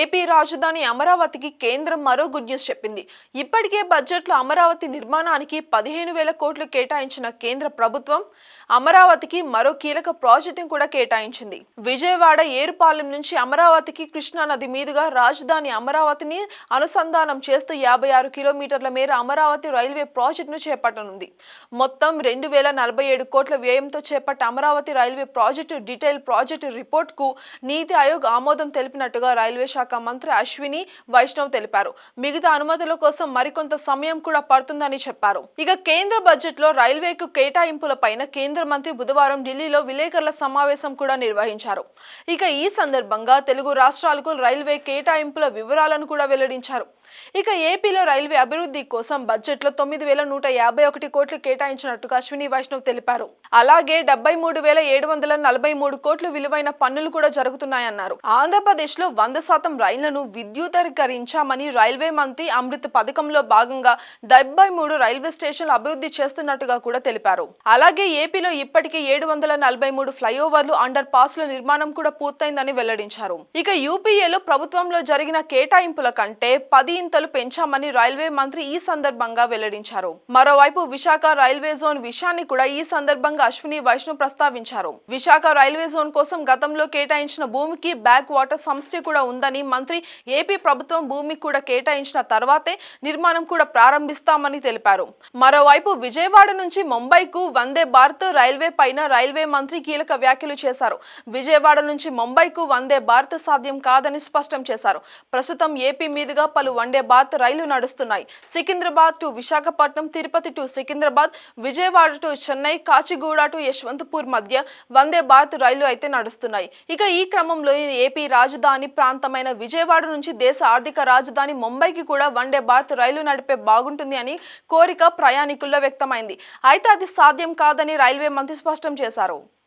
AP రాజధాని అమరావతికి కేంద్రం మరో గుడ్ న్యూస్ చెప్పింది. ఇప్పటికే బడ్జెట్లో అమరావతి నిర్మాణానికి పదిహేను వేల కోట్లు కేటాయించిన కేంద్ర ప్రభుత్వం అమరావతికి మరో కీలక ప్రాజెక్టును కూడా కేటాయించింది. విజయవాడ ఏరుపాలెం నుంచి అమరావతికి కృష్ణా నది మీదుగా రాజధాని అమరావతిని అనుసంధానం చేస్తూ యాభై ఆరు కిలోమీటర్ల మేర అమరావతి రైల్వే ప్రాజెక్టును చేపట్టనుంది. మొత్తం రెండు వేల నలభై ఏడు కోట్ల వ్యయంతో చేపట్ట Amaravati railway project detail project రిపోర్ట్కు NITI Aayog ఆమోదం తెలిపినట్టుగా రైల్వే శాఖ మంత్రి అశ్విని వైష్ణవ్ తెలిపారు. మిగతా అనుమతుల కోసం మరికొంత సమయం కూడా పడుతుందని చెప్పారు. ఇక కేంద్ర బడ్జెట్లో రైల్వేకు కేటాయింపుల పైన కేంద్ర మంత్రి బుధవారం ఢిల్లీలో విలేకరుల సమావేశం కూడా నిర్వహించారు. ఇక ఈ సందర్భంగా తెలుగు రాష్ట్రాలకు రైల్వే కేటాయింపుల వివరాలను కూడా వెల్లడించారు. ఇక ఏపీలో రైల్వే అభివృద్ధి కోసం బడ్జెట్లో తొమ్మిది వేల నూట యాభై ఒకటి కోట్లు కేటాయించినట్టుగా అశ్విని వైష్ణవ్ తెలిపారు. అలాగే డెబ్బై మూడు వేల ఏడు వందల నలభై మూడు కోట్లు విలువైన పన్నులు కూడా జరుగుతున్నాయన్నారు. ఆంధ్రప్రదేశ్లో వంద శాతం రైళ్ళను విద్యుతీకరించామని రైల్వే మంత్రి అమృత్ పథకంలో భాగంగా డెబ్బై మూడు రైల్వే స్టేషన్లు అభివృద్ధి చేస్తున్నట్టుగా కూడా తెలిపారు. అలాగే ఏపీలో ఇప్పటికే ఏడు వందల నలభై మూడు ఫ్లైఓవర్లు అండర్ పాస్ల నిర్మాణం కూడా పూర్తయిందని వెల్లడించారు. ఇక యూపీఏలో ప్రభుత్వంలో జరిగిన కేటాయింపుల కంటే పది ఇంతలు పెంచామని రైల్వే మంత్రి ఈ సందర్భంగా వెల్లడించారు. మరోవైపు విశాఖ రైల్వే జోన్ విషయాన్ని కూడా ఈ సందర్భంగా అశ్విని వైష్ణవ్ ప్రస్తావించారు. విశాఖ రైల్వే జోన్ కోసం గతంలో కేటాయించిన భూమికి బ్యాక్ వాటర్ సమస్య కూడా ఉందని మంత్రి ఏపీ ప్రభుత్వం భూమి కూడా కేటాయించిన తర్వాతే నిర్మాణం కూడా ప్రారంభిస్తామని తెలిపారు. మరోవైపు విజయవాడ నుంచి ముంబైకు వందే భారత్ రైల్వే పైన రైల్వే మంత్రి కీలక వ్యాఖ్యలు చేశారు. విజయవాడ నుంచి ముంబైకు వందే భారత్ సాధ్యం కాదని స్పష్టం చేశారు. ప్రస్తుతం ఏపీ మీదుగా పలు వందే రైళ్ళు నడుస్తున్నాయి. Secunderabad to Visakhapatnam Tirupati to Secunderabad Vijayawada to Chennai Kacheguda to Yeshwantpur మధ్య వందే భారత్ రైళ్ళు అయితే నడుస్తున్నాయి. ఇక ఈ క్రమంలో ఏపీ రాజధాని ప్రాంతమైన విజయవాడ నుంచి దేశ ఆర్థిక రాజధాని ముంబైకి కూడా వందే భారత్ రైలు నడిపే బాగుంటుంది అని కోరిక ప్రయాణికుల్లో వ్యక్తమైంది. అయితే అది సాధ్యం కాదని రైల్వే మంత్రి స్పష్టం చేశారు.